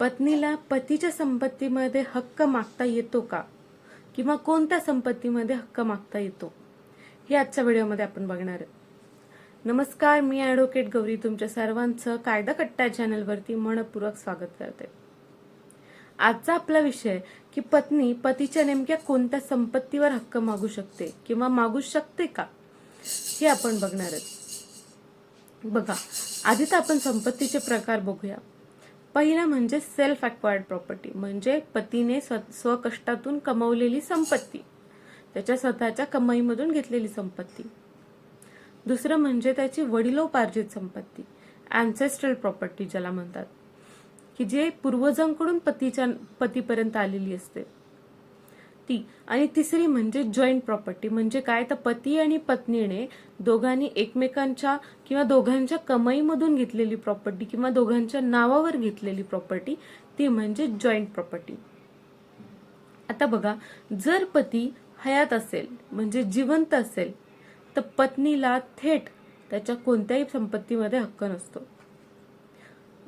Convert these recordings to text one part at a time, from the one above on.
पत्नीला पतीच्या संपत्तीमध्ये हक्क मागता येतो का? किंवा कोणत्या संपत्तीमध्ये हक्क मागता येतो? हे आजच्या व्हिडिओमध्ये आपण बघणार नमस्कार मी ॲडव्होकेट गौरी. तुमच्या सर्वांचं कायदा कट्टा चॅनलवरती मनपूर्वक स्वागत करते. आजचा आपला विषय की पत्नी पतीच्या नेमक्या कोणत्या संपत्तीवर हक्क मागू शकते किंवा मागू शकते का? हे आपण बघणार आहे बघा आधी तर आपण संपत्तीचे प्रकार बघूया. पहिला म्हणजे सेल्फ अक्वायर्ड प्रॉपर्टी म्हणजे पतीने स्व- स्वकष्टातून कमवलेली संपत्ती. त्याच्या स्वतःच्या कमाईमधून घेतलेली संपत्ती. दुसरं म्हणजे त्याची वडिलोपार्जित संपत्ती अँसेस्ट्रल प्रॉपर्टी ज्याला म्हणतात की जे पूर्वजांकडून पतीच्या पतीपर्यंत आलेली असते. ती आणि तिसरी म्हणजे जॉईंट प्रॉपर्टी म्हणजे काय? तर पती आणि पत्नीने दोघांनी एकमेकांच्या किंवा दोघांच्या कमाईमधून घेतलेली प्रॉपर्टी किंवा दोघांच्या नावावर घेतलेली प्रॉपर्टी ती म्हणजे जॉईंट प्रॉपर्टी आता बघा जर पती हयात असेल म्हणजे जिवंत असेल तर पत्नीला थेट त्याच्या कोणत्याही संपत्तीमध्ये हक्क नसतो.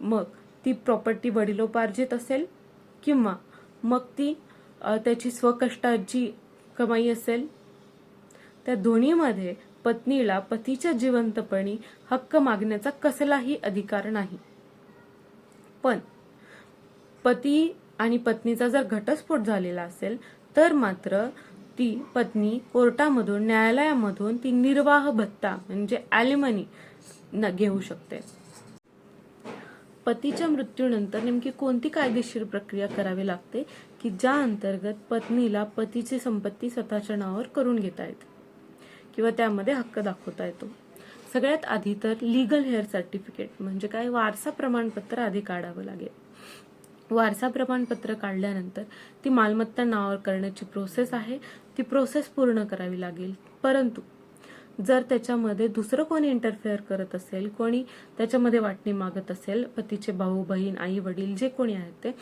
मग ती प्रॉपर्टी वडिलोपार्जित असेल किंवा मग ती त्याची स्वकष्टाची कमाई असेल. त्या दोन्हीमध्ये पत्नीला पतीच्या जिवंतपणी हक्क मागण्याचा कसलाही अधिकार नाही. पण पती आणि पत्नीचा जर घटस्फोट झालेला असेल तर मात्र ती पत्नी कोर्टामधून न्यायालयामधून ती निर्वाह भत्ता म्हणजे ॲलिमनी न घेऊ शकते. पतीच्या मृत्यूनंतर नेमकी कोणती कायदेशीर प्रक्रिया करावी लागते की ज्या अंतर्गत पत्नीला पतीची संपत्ती स्वतःच्या नावावर करून घेता येते किंवा त्यामध्ये हक्क दाखवता येतो. सगळ्यात आधी तर लिगल हेअर सर्टिफिकेट म्हणजे काय वारसा प्रमाणपत्र आधी काढावं लागेल. वारसा प्रमाणपत्र काढल्यानंतर ती मालमत्ता नावावर करण्याची प्रोसेस आहे ती प्रोसेस पूर्ण करावी लागेल. परंतु जर त्याच्यामध्ये दुसरं कोणी इंटरफेअर करत असेल कोणी त्याच्यामध्ये वाटणी मागत असेल पतीचे भाऊ बहीण आई वडील जे कोणी आहेत ते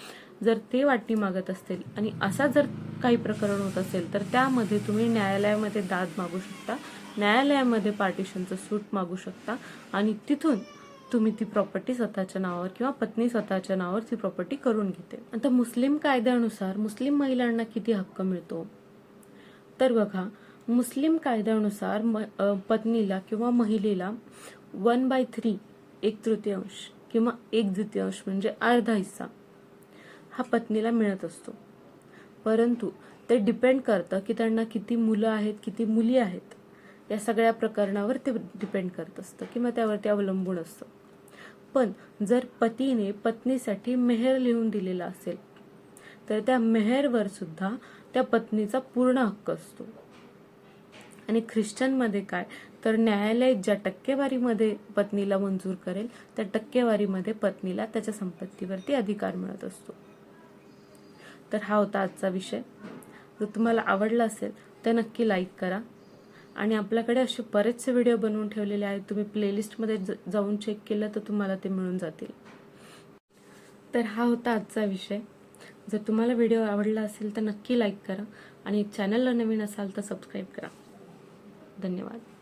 जर ते वाटणी मागत असतील आणि असा जर काही प्रकरण होत असेल तर त्यामध्ये तुम्ही न्यायालयामध्ये दाद मागू शकता न्यायालयामध्ये पार्टिशनचं सूट मागू शकता आणि तिथून तुम्ही ती प्रॉपर्टी स्वतःच्या नावावर किंवा पत्नी स्वतःच्या नावावर ती प्रॉपर्टी करून घेते. आता मुस्लिम कायद्यानुसार मुस्लिम महिलांना किती हक्क मिळतो? तर बघा मुस्लिम कायद्यानुसार म पत्नीला किंवा महिलेला वन बाय थ्री एक तृतीयांश किंवा एक द्वितीयांश म्हणजे अर्धा हिस्सा हा पत्नीला मिळत असतो. परंतु ते डिपेंड करतं की त्यांना किती मुलं आहेत किती मुली आहेत. या सगळ्या प्रकरणावर ते डिपेंड करत असतं किंवा त्यावरती अवलंबून असतं. पण जर पतीने पत्नीसाठी मेहर लिहून दिलेला असेल तर त्या मेहरवर सुद्धा त्या पत्नीचा पूर्ण हक्क असतो. आणि ख्रिश्चनमध्ये काय? तर न्यायालय ज्या टक्केवारीमध्ये पत्नीला मंजूर करेल त्या टक्केवारीमध्ये पत्नीला त्याच्या संपत्तीवरती अधिकार मिळत असतो. तर हा होता आजचा विषय. जर तुम्हाला आवडला असेल तर नक्की लाईक करा. आणि आपल्याकडे असे बरेचसे व्हिडिओ बनवून ठेवलेले आहेत. तुम्ही प्लेलिस्टमध्ये जाऊन चेक केलं तर तुम्हाला ते मिळून जातील. तर हा होता आजचा विषय. जर तुम्हाला व्हिडिओ आवडला असेल तर नक्की लाईक करा. आणि चॅनलला नवीन असाल तर सबस्क्राईब करा. धन्यवाद.